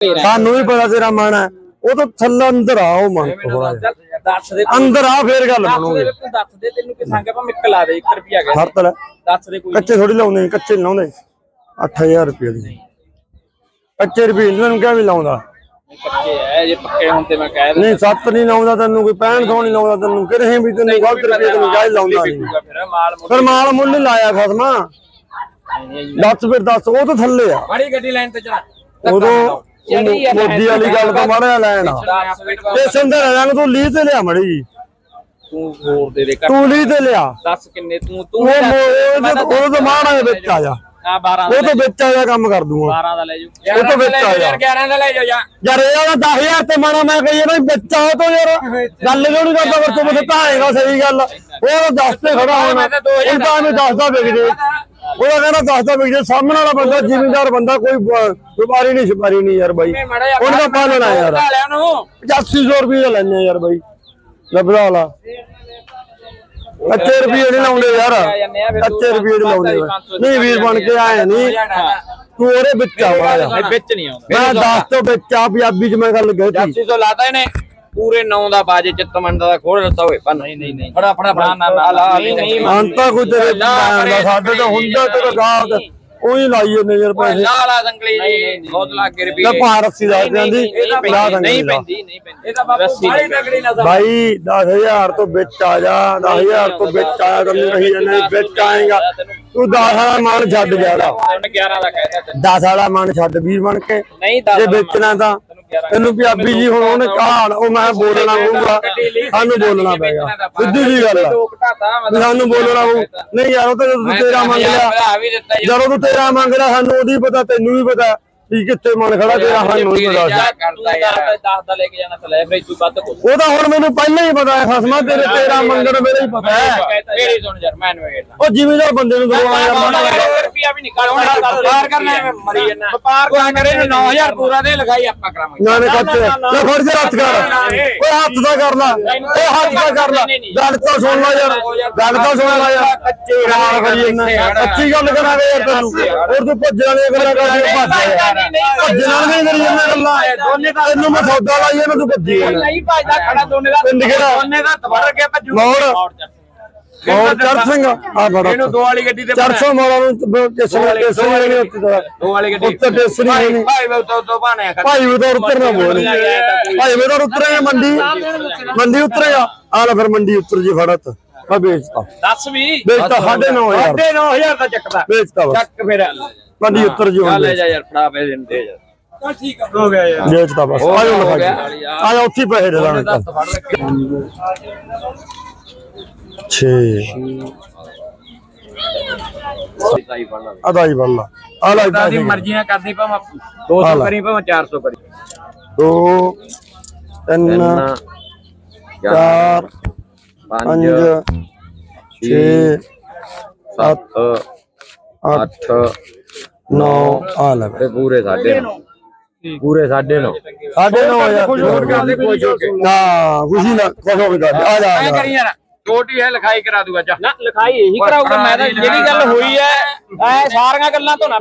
ਸਾਨੂੰ ਵੀ ਪਤਾ ਤੇਰਾ ਮਨ ਹੈ। ਉਹ ਤਾਂ ਥੱਲੇ ਅੰਦਰ ਆ ਉਹ ਮਨ ਥੋੜਾ ਜਿਹਾ ਦੱਸ ਦੇ ਅੰਦਰ ਆ ਫੇਰ ਗੱਲ ਬਣੂਗੀ। ਤੂੰ ਦੱਸ ਦੇ ਤੈਨੂੰ ਕਿ ਸੰਗ ਆਪਾਂ ਮਿੱਕ ਲਾ ਦੇ 1 ਰੁਪਿਆ ਗਿਆ ਹਰ ਤਰ੍ਹਾਂ। ਦੱਸ ਦੇ ਕੋਈ। ਕੱਚੇ ਥੋੜੀ ਲਾਉਂਦੇ ਕੱਚੇ ਨੀ ਲਾਉਂਦੇ। 8000 ਰੁਪਏ ਦੀ। ਕੱਚੇ ਰੁਪਏ ਇਹਨਾਂ ਨੂੰ ਕਿਹਾ ਵੀ ਲਾਉਂਦਾ। ਨਹੀਂ, ਕੱਚੇ ਐ ਜੇ ਪੱਕੇ ਹੁਣ ਤੇ ਮੈਂ ਕਹਿ ਦਿੰਦਾ। ਨਹੀਂ ਸੱਤ ਨਹੀਂ ਲਾਉਂਦਾ ਤੈਨੂੰ ਕੋਈ 65 ਸੌ ਨਹੀਂ ਲਾਉਂਦਾ ਤੈਨੂੰ ਕਿਹੜੇ ਵੀ ਤੈਨੂੰ ਗਲਤ ਰੁਪਏ ਤੈਨੂੰ ਜਾਇ ਲਾਉਂਦਾ ਨਹੀਂ। ਫਿਰ ਮਾਲ ਮੁੱਲ ਫਿਰ ਮਾਲ ਮੁੱਲ ਨੀ ਲਾਇਆ ਖਸਮਾ। ਦੱਸ ਫਿਰ ਦੱਸ ਉਹ ਤਾਂ ਥੱਲੇ ਆ। ਬੜੀ ਗੱਡੀ ਲਾਈਨ ਤੇ ਚਲਾ ਉਦੋਂ ਮੋਦੀ ਵਾਲੀ ਗੱਲ ਤੋਂ ਮਾਰਿਆ ਲੈਣ ਤੇ ਸੰਦਰ ਰੰਗ ਤੂੰ ਲੀ ਤੇ ਲਿਆ ਮੜੀ ਜੀ। ਤੂੰ ਹੋਰ ਦੇ ਦੇ ਕੱਟ ਤੂੰ ਲੀ ਤੇ ਲਿਆ। ਦੱਸ ਕਿੰਨੇ ਤੂੰ ਤੂੰ ਉਹ ਤਾਂ ਮਾੜਾ ਵਿੱਚ ਆ ਜਾ। ਆ 12 ਉਹ ਤਾਂ ਵਿੱਚ ਆ ਜਾ ਕੰਮ ਕਰ ਦੂੰਗਾ। 12 ਦਾ ਲੈ ਜੂ ਉਹ ਤਾਂ ਵਿੱਚ ਆ ਜਾ। 11 ਦਾ ਲੈ ਜਾ ਯਾਰ। ਇਹ ਵਾਲਾ 10000 ਤੇ ਮਾਣਾ ਮੈਂ ਕਹੀ ਨਾ ਵਿੱਚ ਆ ਤੋ ਯਾਰ। ਗੱਲ ਕਿਉਂ ਨਹੀਂ ਕਰਦਾ ਫਿਰ ਤੂੰ ਮੈਨੂੰ ਭਾਏਗਾ ਸਹੀ ਗੱਲ। ਉਹ ਦੱਸ ਤੇ ਖੜਾ ਹੋਣਾ। ਦੋ ਉਹ ਤਾਂ ਮੈਂ ਦੱਸਦਾ ਵਿਕ ਜੇ। ਉਹ ਤਾਂ ਕਹਿੰਦਾ ਦੱਸਦਾ ਵਿਕ ਜੇ ਸਾਹਮਣੇ ਵਾਲਾ ਬੰਦਾ ਜ਼ਿਮੀਂਦਾਰ ਬੰਦਾ ਕੋਈ ਵਪਾਰੀ ਨਹੀਂ ਛਪਾਰੀ ਨਹੀਂ ਯਾਰ ਬਾਈ। ਉਹਨੂੰ ਤਾਂ ਪਾਲਣਾ ਯਾਰ। ਲਿਆ ਨੂੰ 8500 ਰੁਪਏ ਲੈਣੇ ਯਾਰ ਬਾਈ। ਲੱਭਦਾ ਵਾਲਾ ਕੱਚੇ ਰੁਪਏ ਨਹੀਂ ਲਾਉਂਦੇ ਯਾਰ। ਕੱਚੇ ਰੁਪਏ ਨਹੀਂ ਲਾਉਂਦੇ ਨਹੀਂ ਵੀਰ ਬਣ ਕੇ ਆਏ ਨਹੀਂ। ਤੂੰ ਉਹਦੇ ਵਿੱਚ ਆ ਮਾੜਾ ਨਹੀਂ ਵਿੱਚ ਨਹੀਂ ਆਉਂਦਾ। ਮੈਂ ਦੱਸ ਤੋਂ ਵਿੱਚ ਆ ਪੰਜਾਬੀ ਚ ਮੈਂ ਗੱਲ ਗਈ 8500 ਲਾਤਾ ਇਹਨੇ। ਪੂਰੇ 9 ਦਾ ਬਾਜੇ ਚਿੱਤਮੰਡ ਦਾ ਖੋਲ ਦਿੱਤਾ ਹੋਏ ਪਰ ਨਹੀਂ ਨਹੀਂ ਨਹੀਂ। ਫੜਾ ਫੜਾ ਫੜਾ। ਨਾ ਨਾ ਲਾ ਨਹੀਂ ਨਹੀਂ ਅੰਤਾ ਕੋਈ ਤੇਰੇ ਭੈਣ ਦਾ ਸਾਡੇ ਤਾਂ ਹੁੰਦਾ ਤੇਰਾ ਗਾਹਕ ਉਹੀ ਲਾਈ ਜਾਂਦੇ ਯਾਰ ਪੈਸੇ। ਲਾ ਲਾ ਸੰਗਲੀ। ਜੀ ਬਹੁਤ ਲੱਗ ਰੁਪਏ। ਤਾਂ ਭਾਰ ਅੱਸੀ ਦਾ ਜਾਂਦੀ ਲਾ ਦਾਂਗੇ ਨਹੀਂ ਲਾ। ਪੈਂਦੀ ਨਹੀਂ ਪੈਂਦੀ। ਇਹ ਤਾਂ ਬਾਪੂ ਬੜੀ ਤਗੜੀ ਨਾ ਭਾਈ 10000 ਤੋਂ ਵਿੱਚ ਆ ਜਾ 10000 ਤੋਂ ਵਿੱਚ ਆਇਆ ਤਾਂ ਨਹੀਂ ਨਹੀਂ ਵਿੱਚ ਆਏਗਾ। ਤੂੰ 10 ਵਾਲਾ ਮਾਨ ਛੱਡ ਗਿਆ ਲਾ 11 ਦਾ ਕਹਿਦਾ ਤੈਨੂੰ। 10 ਵਾਲਾ ਮਾਨ ਛੱਡ ਵੀਰ ਬਣ ਕੇ। ਨਹੀਂ ਜੇ ਵੇਚਣਾ ਤਾਂ ਤੈਨੂੰ ਪੰਜਾਬੀ ਜੀ ਹੁਣ ਉਹਨੇ ਕਹਾਣ ਉਹ ਮੈਂ ਬੋਲਣਾ ਪਊਗਾ। ਸਾਨੂੰ ਬੋਲਣਾ ਪੈਗਾ ਸਿੱਧੀ ਜੀ ਗੱਲ ਆ। ਸਾਨੂੰ ਬੋਲਣਾ ਪਊ। ਨਹੀਂ ਯਾਰ ਉਹ ਤਾਂ ਤੇਰਾ ਮੰਗ ਲਿਆ। ਜਦੋਂ ਤੂੰ ਤੇਰਾ ਮੰਗ ਲਿਆ ਸਾਨੂੰ ਉਹਦੀ ਪਤਾ ਤੈਨੂੰ ਵੀ ਪਤਾ। ਵੀ ਕਿੱਥੇ ਮਨ ਖੜਾ ਤੇਰਾ ਸਾਨੂੰ ਵੀ ਪਤਾ ਕਰਦਾ ਯਾਰ। 10 ਦਾ ਲੈ ਕੇ ਜਾਣਾ ਤਾਂ ਲੈ ਫਿਰ ਤੂੰ ਵੱਧ ਕੋਲ ਉਹ ਤਾਂ ਹੁਣ ਮੈਨੂੰ ਪਹਿਲਾਂ ਹੀ ਪਤਾ ਹੈ ਖਸਮਾ ਤੇਰੇ ਤੇਰਾ ਮੰਗਣ ਵੇਲੇ ਹੀ ਪਤਾ ਹੈ। ਮੇਰੀ ਸੁਣ ਯਾਰ ਮੈਂ ਨਵੇਂ ਗੇਟਾ ਉਹ ਜ਼ਿਮੀਦਾਰ ਬੰਦੇ ਨੂੰ ਦਵਾਉਣਾ ਯਾਰ। ਰੁਪਿਆ ਵੀ ਨਿਕਾਲ ਵਪਾਰ ਕਰਨਾ ਮਰੀ ਜਨਾ ਵਪਾਰ ਕੋ ਕਰੇ 9000 ਪੂਰਾ ਦੇ ਲਗਾਈ ਆਪਾਂ ਕਰਾਵਾਂਗੇ ਨਾ ਨੇ ਕੱਚੇ ਲੈ ਫੜ ਜਾ ਹੱਥ ਕਰ। ਓਏ ਹੱਥ ਦਾ ਕਰ ਲੈ। ਓਏ ਹੱਥ ਦਾ ਕਰ ਲੈ। ਗੱਲ ਤਾਂ ਸੁਣ ਲੈ ਯਾਰ। ਗੱਲ ਤਾਂ ਸੁਣ ਲੈ ਯਾਰ। ਕੱਚੇ ਰਾਲ ਕਰੀ ਕੱਚੀ ਗੱਲ ਕਰਾਂਗੇ ਯਾਰ ਤੈਨੂੰ। ਹੋਰ ਤੂੰ ਭੱਜਣ ਵਾਲੀਆਂ ਗੱਲਾਂ ਕਰਦੀ ਭੱਜ ਯਾਰ ਭੱਜਣ ਵਾਲੀਆਂ ਕਰੀ ਜੰਨਾ ਗੱਲਾਂ ਤੈਨੂੰ ਮੈਂ ਸੌਦਾ ਲਾਈ ਜਾਂਦਾ ਤੂੰ ਭੱਜੀ ਜਾਂਦਾ ਨਹੀਂ ਭਜਦਾ ਖੜਾ ਦੋਨੇ ਦਾ ਪਿੰਡ ਕਿਹੜਾ? ਦੋਨੇ ਦਾ ਤਵੜ ਕੇ ਭੱਜੂ। ਮੋੜ। ਹੋਰ ਚੜ ਸਿੰਘ। ਆ ਬੜਾ ਇਹਨੂੰ ਦੋ ਵਾਲੀ ਗੱਡੀ ਤੇ 400 ਮੋੜਾ ਨੂੰ ਕਿਸਨੇ ਕਿਸਨੇ ਨਹੀਂ ਉੱਤੇ ਦਾ ਦੋ ਵਾਲੀ ਗੱਡੀ ਉੱਤੇ ਟੇਸਰੀ ਭਾਈ ਨਹੀਂ। ਭਾਈ ਉਹ ਤੋਂ ਤੋਂ ਬਾਣੇ ਭਾਈ ਵੀ ਤਾਂ ਉਤਰਨਾ ਬੋਲ। ਭਾਈ ਤਾਂ ਉਤਰੇਗਾ ਮੰਡੀ। ਮੰਡੀ ਉਤਰੇਗਾ ਆ। ਲੈ ਫਿਰ ਮੰਡੀ ਉਤਰ ਜੀ ਫੜਤ। ਮੈਂ ਵੇਚਤਾ। ਦੱਸ ਵੀ। ਵੇਚਤਾ 9500 9000 ਦਾ ਚੱਕਦਾ। ਵੇਚਤਾ ਬਸ। ਚੱਕ ਫਿਰ। ਮੰਡੀ ਉਤਰ ਜੀ ਚੱਲ ਜਾ ਯਾਰ ਫੜਾ ਪੈਸੇ ਦਿੰਦੇ ਯਾਰ। ਚੱਲ ਠੀਕ ਹੋ ਗਿਆ ਯਾਰ। ਵੇਚਤਾ ਬਸ ਆ ਜਾ ਹੋ ਲਿਖਾ ਗਿਆ। ਆ ਜਾ ਉੱਥੇ ਹੀ ਪੈਸੇ ਦੇ ਲਾਣੇ ਚੱਲ। ਫੜ ਰੱਖੇ। 6 ਸਾਈ ਫੜ ਲਾ। ਅਦਾਈ ਬੱਲਾ ਆ ਲੈ ਤਾਂ ਦੀ ਮਰਜ਼ੀ ਨਾਲ ਕਰਦੀ ਭਾਵੇਂ 200 ਕਰੀ ਭਾਵੇਂ 400 ਕਰੀ। 2 3 4 5 6 7 8 9 ਆ ਲੈ ਤੇ ਪੂਰੇ ਸਾਡੇ ਪੂਰੇ ਸਾਡੇ ਨੂੰ। ਸਾਡੇ 9000 ਨਾ ਖੁਸ਼ੀ ਨਾ ਖੁਸ਼ ਹੋ ਕੇ ਆ ਜਾ ਆ ਐ ਜਾ। ਕਰੀ ਯਾਰ ਛੋਟੀ ਹੈ ਲਿਖਾਈ ਕਰਾ ਦੂਗਾ ਚਾ ਨਾ ਲਿਖਾਈ ਇਹੀ ਕਰਾਊਗਾ ਮੈਂ ਤਾਂ ਜਿਹੜੀ ਗੱਲ ਹੋਈ ਐ ਐ ਸਾਰੀਆਂ ਗੱਲਾਂ ਤੋਂ ਨਾ